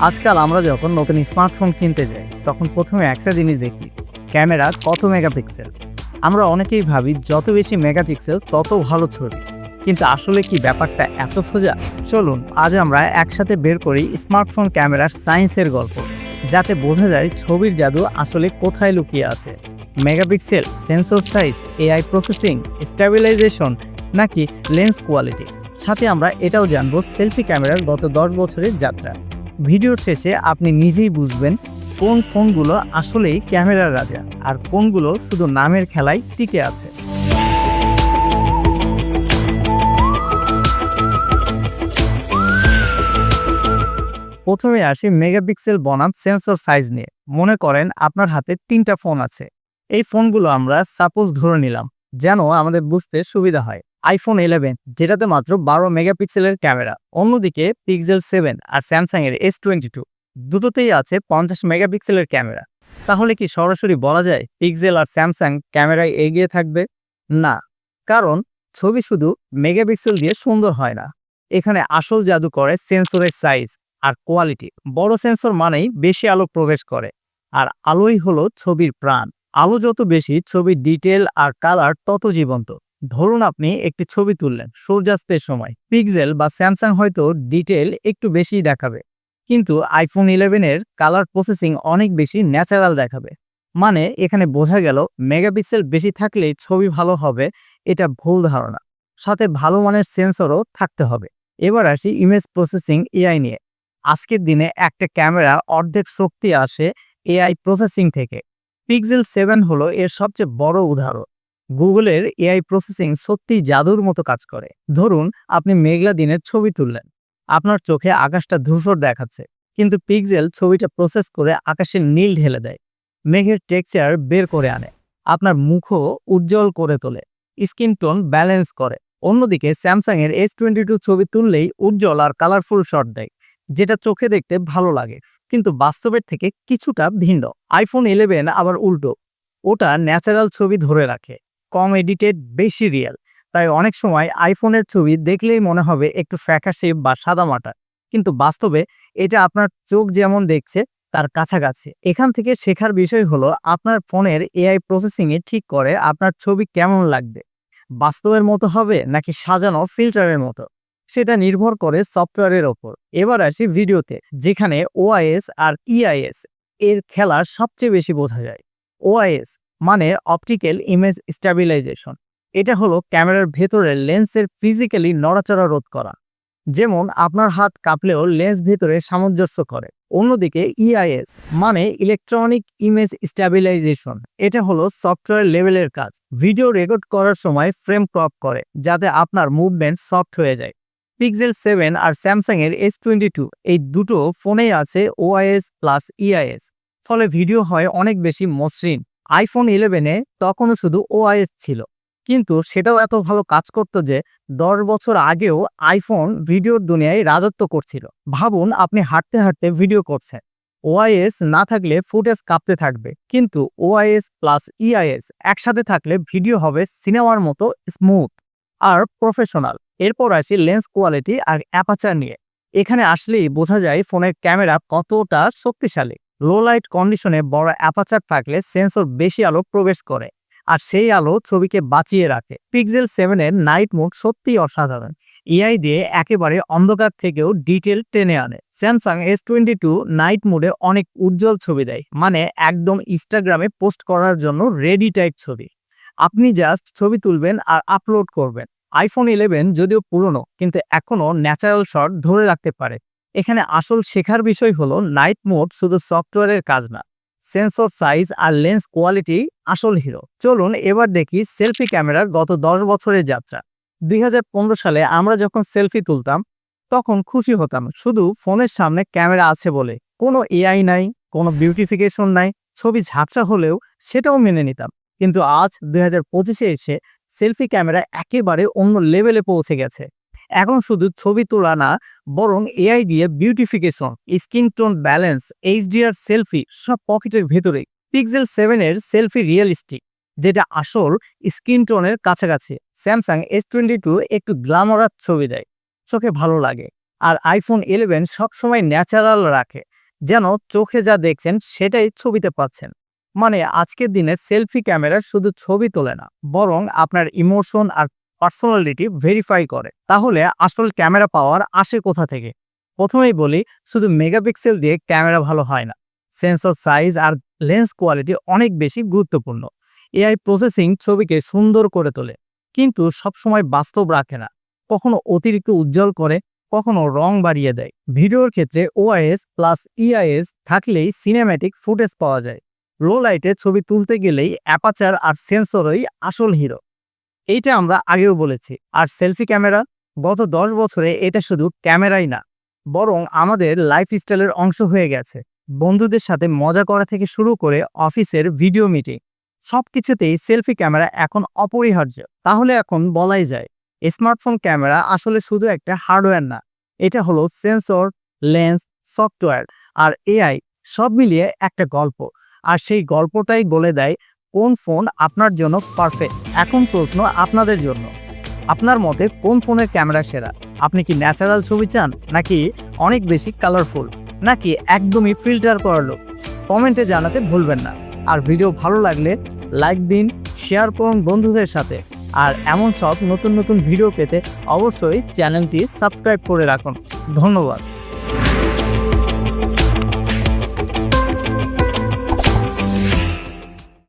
আজকাল আমরা যখন নতুন স্মার্টফোন কিনতে যাই, তখন প্রথমে একটা জিনিস দেখি, ক্যামেরা কত মেগাপিক্সেল। আমরা অনেকেই ভাবি যত বেশি মেগাপিক্সেল, তত ভালো ছবি। কিন্তু আসলে কি ব্যাপারটা এত সোজা? চলুন, আজ আমরা একসাথে বের করি স্মার্টফোন ক্যামেরার সায়েন্সের গল্প, যাতে বোঝা যায় ছবির জাদু আসলে কোথায় লুকিয়ে আছে। Megapixel, sensor size, AI processing, stabilisation, নাকি লেন্স কোয়ালিটি? সাথে আমরা এটাও জানব সেলফি ক্যামেরার গত দশ বছরের যাত্রা। ভিডিওর শেষে আপনি নিজেই বুঝবেন কোন ফোনগুলো আসলেই ক্যামেরার রাজা আর কোনগুলো শুধু নামের খেলায় টিকে আছে। প্রথমে আসি মেগাপিক্সেল বনাম সেন্সর সাইজ নিয়ে। মনে করেন আপনার হাতে তিনটা ফোন আছে। এই ফোনগুলো আমরা সাপোজ ধরে নিলাম, যেন আমাদের বুঝতে সুবিধা হয়। আইফোন ইলেভেন যেটাতে মাত্র বারো মেগাপিক্সেলের ক্যামেরা, অন্যদিকে পিক্সেল সেভেন আর স্যামসাং এর এস টোয়েন্টি টু দুটোতেই আছে পঞ্চাশ মেগাপিক্সেলের ক্যামেরা। তাহলে কি সরাসরি বলা যায় পিক্সেল আর স্যামসাং ক্যামেরায় এগিয়ে থাকবে? না, কারণ ছবি শুধু মেগাপিক্সেল দিয়ে সুন্দর হয় না। এখানে আসল জাদু করে সেন্সরের সাইজ আর কোয়ালিটি বড় সেন্সর মানেই বেশি আলো প্রবেশ করে। আর আলোই হলো ছবির প্রাণ। আলো যত বেশি, ছবির ডিটেল আর কালার তত জীবন্ত। ধরুন আপনি একটি ছবি তুললেন, সূর্যাস্তের সময়। পিক্সেল বা স্যামসাং হয়তো ডিটেল একটু বেশি দেখাবে, কিন্তু আইফোন ইলেভেনের কালার প্রসেসিং অনেক বেশি ন্যাচারাল দেখাবে। মানে এখানে বোঝা গেল মেগাপিক্সেল বেশি থাকলেই ছবি ভালো হবে, এটা ভুল ধারণা। সাথে ভালো মানের সেন্সরও থাকতে হবে। এবার আসি ইমেজ প্রসেসিং এআই নিয়ে। আজকের দিনে একটা ক্যামেরা অর্ধেক শক্তি আসে এআই প্রসেসিং থেকে। পিক্সেল সেভেন হলো এর সবচেয়ে বড় উদাহরণ। গুগলের এআই প্রসেসিং সত্যিই জাদুর মতো কাজ করে। ধরুন, আপনি মেঘলা দিনের ছবি তুললেন। আপনার চোখে আকাশটা ধূসর দেখাচ্ছে, কিন্তু পিক্সেল ছবিটা প্রসেস করে আকাশের নীল ঢেলে দেয়। মেঘের টেক্সচার বের করে আনে। আপনার মুখও উজ্জ্বল করে তোলে। স্কিন টোন ব্যালেন্স করে। অন্যদিকে স্যামসাং এর এস টোয়েন্টি টু ছবি তুললেই উজ্জ্বল আর কালারফুল শট দেয়, যেটা চোখে দেখতে ভালো লাগে। কিন্তু বাস্তবের থেকে কিছুটা ভিন্ন। আইফোন ইলেভেন আবার উল্টো। ওটা ন্যাচারাল ছবি ধরে রাখে। কম এডিটেড, বেশি রিয়েল। তাই অনেক সময় আইফোনের ছবি দেখলেই মনে হবে একটু ফ্যাকাশে বা সাদা সাদামাটা। কিন্তু বাস্তবে এটা আপনার চোখ যেমন দেখছে, তার কাছাকাছি। এখান থেকে শেখার বিষয় হলো, আপনার ফোনের এআই প্রসেসিংয়ে ঠিক করে আপনার ছবি কেমন লাগবে। বাস্তবের মতো হবে নাকি সাজানো ফিল্টারের মতো? সেটা নির্ভর করে সফটওয়্যারের ওপর। এবার আসি ভিডিওতে, যেখানে ওআইএস আর ইআইএস এর খেলা সবচেয়ে বেশি বোঝা যায়। ওআইএস মানে অপটিক্যাল ইমেজ স্ট্যাবিলাইজেশন এটা হলো ক্যামেরার ভেতরে লেন্সের ফিজিক্যালি নড়াচড়া রোধ করা। যেমন আপনার হাত কাঁপলেও লেন্স ভেতরে সামঞ্জস্য করে। অন্যদিকে ইআইএস মানে ইলেকট্রনিক ইমেজ স্ট্যাবিলাইজেশন এটা হলো সফটওয়্যার লেভেলের কাজ। ভিডিও রেকর্ড করার সময় ফ্রেম ক্রপ করে, যাতে আপনার মুভমেন্ট সফট হয়ে যায়। পিক্সেল সেভেন আর স্যামসাং এর এস টোয়েন্টি টু এই দুটো ফোনেই আছে ওআইএস প্লাস ইআইএস ফলে ভিডিও হয় অনেক বেশি মসৃণ। আইফোন ইলেভেনে তখনও শুধু ওআইএস ছিল। কিন্তু সেটাও এত ভালো কাজ করতো যে, দশ বছর আগেও আইফোন ভিডিওর দুনিয়ায় রাজত্ব করছিল। ভাবুন, আপনি হাঁটতে হাঁটতে ভিডিও করছেন। ওআইএস না থাকলে ফুটেজ কাঁপতে থাকবে। কিন্তু ওআইএস প্লাস ইআইএস একসাথে থাকলে ভিডিও হবে সিনেমার মতো স্মুথ আর প্রফেশনাল এরপর আসি লেন্স কোয়ালিটি আর অ্যাপাচার নিয়ে। এখানে আসলেই বোঝা যায় ফোনের ক্যামেরা কতটা শক্তিশালী। লো লাইট কন্ডিশনে বড় অ্যাপাচার থাকলে সেন্সর বেশি আলো প্রবেশ করে, আর সেই আলো ছবিকে বাঁচিয়ে রাখে। পিক্সেল সেভেনের নাইট মোড সত্যিই অসাধারণ। ইআই দিয়ে একেবারে অন্ধকার থেকেও ডিটেল টেনে আনে। Samsung S twenty two night মোডে অনেক উজ্জ্বল ছবি দেয় মানে একদম ইনস্টাগ্রামে পোস্ট করার জন্য রেডি টাইপ ছবি। আপনি জাস্ট ছবি তুলবেন আর আপলোড করবেন। আইফোন ইলেভেন যদিও পুরনো, কিন্তু এখনও ন্যাচারাল শট ধরে রাখতে পারে। এখানে আসল শেখার বিষয় হলো নাইট মোড শুধু সফটওয়্যারের কাজ না, সেন্সর সাইজ আর লেন্স কোয়ালিটি আসল হিরো। চলুন এবার দেখি সেলফি ক্যামেরার গত দশ বছরের যাত্রা। দুই হাজার পনেরো সালে আমরা যখন সেলফি তুলতাম, তখন খুশি হতাম, শুধু ফোনের সামনে ক্যামেরা আছে বলে। কোনো এআই নাই, কোনো বিউটিফিকেশন নাই, ছবি ঝাপসা হলেও সেটাও মেনে নিতাম। কিন্তু আজ দুই এসে সেলফি ক্যামেরা একেবারে অন্য লেভেলে পৌঁছে গেছে। এখন শুধু ছবি তোলা না, বরং এআই দিয়ে beautification skin tone balance HDR selfie সব পকেটের ভেতরে পিক্সেল সেভেনের সেলফি রিয়েলিস্টিক যেটা আসল স্কিন টোনের কাছাকাছি। স্যামসাং এস টোয়েন্টি টু একটু গ্লামারাস ছবি দেয়, চোখে ভালো লাগে, আর আইফোন ইলেভেন সবসময় ন্যাচারাল রাখে, যেন চোখে যা দেখছেন সেটাই ছবিতে পাচ্ছেন। মানে আজকের দিনে সেলফি ক্যামেরা শুধু ছবি তোলে না, বরং আপনার ইমোশন আর পার্সোনালিটি ভেরিফাই করে। তাহলে আসল ক্যামেরা পাওয়ার আসে কোথা থেকে? প্রথমেই বলি, শুধু মেগাপিক্সেল দিয়ে ক্যামেরা ভালো হয় না। সেন্সর সাইজ আর লেন্স কোয়ালিটি অনেক বেশি গুরুত্বপূর্ণ। এআই প্রসেসিং ছবিকে সুন্দর করে তোলে, কিন্তু সবসময় বাস্তব রাখে না। কখনো অতিরিক্ত উজ্জ্বল করে, কখনো রং বাড়িয়ে দেয়। ভিডিওর ক্ষেত্রে ওআইএস প্লাস ইআইএস থাকলেই সিনেম্যাটিক ফুটেজ পাওয়া যায়। লো লাইটে ছবি তুলতে গেলেই অ্যাপাচার আর সেন্সরই আসল হিরো এইটা আমরা আগেও বলেছি। আর সেলফি ক্যামেরা গত দশ বছরে এটা শুধু ক্যামেরাই না, বরং আমাদের লাইফস্টাইলের অংশ হয়ে গেছে। বন্ধুদের সাথে মজা করা থেকে শুরু করে অফিসের ভিডিও মিটিং সব কিছুতেই সেলফি ক্যামেরা এখন অপরিহার্য। তাহলে এখন বলাই যায়, স্মার্টফোন ক্যামেরা আসলে শুধু একটা হার্ডওয়্যার না, এটা হলো সেন্সর, লেন্স, সফটওয়্যার, আর এআই সব মিলিয়ে একটা গল্প। আর সেই গল্পটাই বলে দেয় কোন ফোন আপনার জন্য পারফেক্ট এখন প্রশ্ন আপনাদের জন্য। আপনার মতে কোন ফোনের ক্যামেরা সেরা? আপনি কি ন্যাচারাল ছবি চান, নাকি অনেক বেশি কালারফুল নাকি একদমই ফিল্টার করা লোক? কমেন্টে জানাতে ভুলবেন না। আর ভিডিও ভালো লাগলে লাইক দিন শেয়ার করুন বন্ধুদের সাথে। আর এমন সব নতুন নতুন ভিডিও পেতে অবশ্যই চ্যানেলটি সাবস্ক্রাইব করে রাখুন। ধন্যবাদ।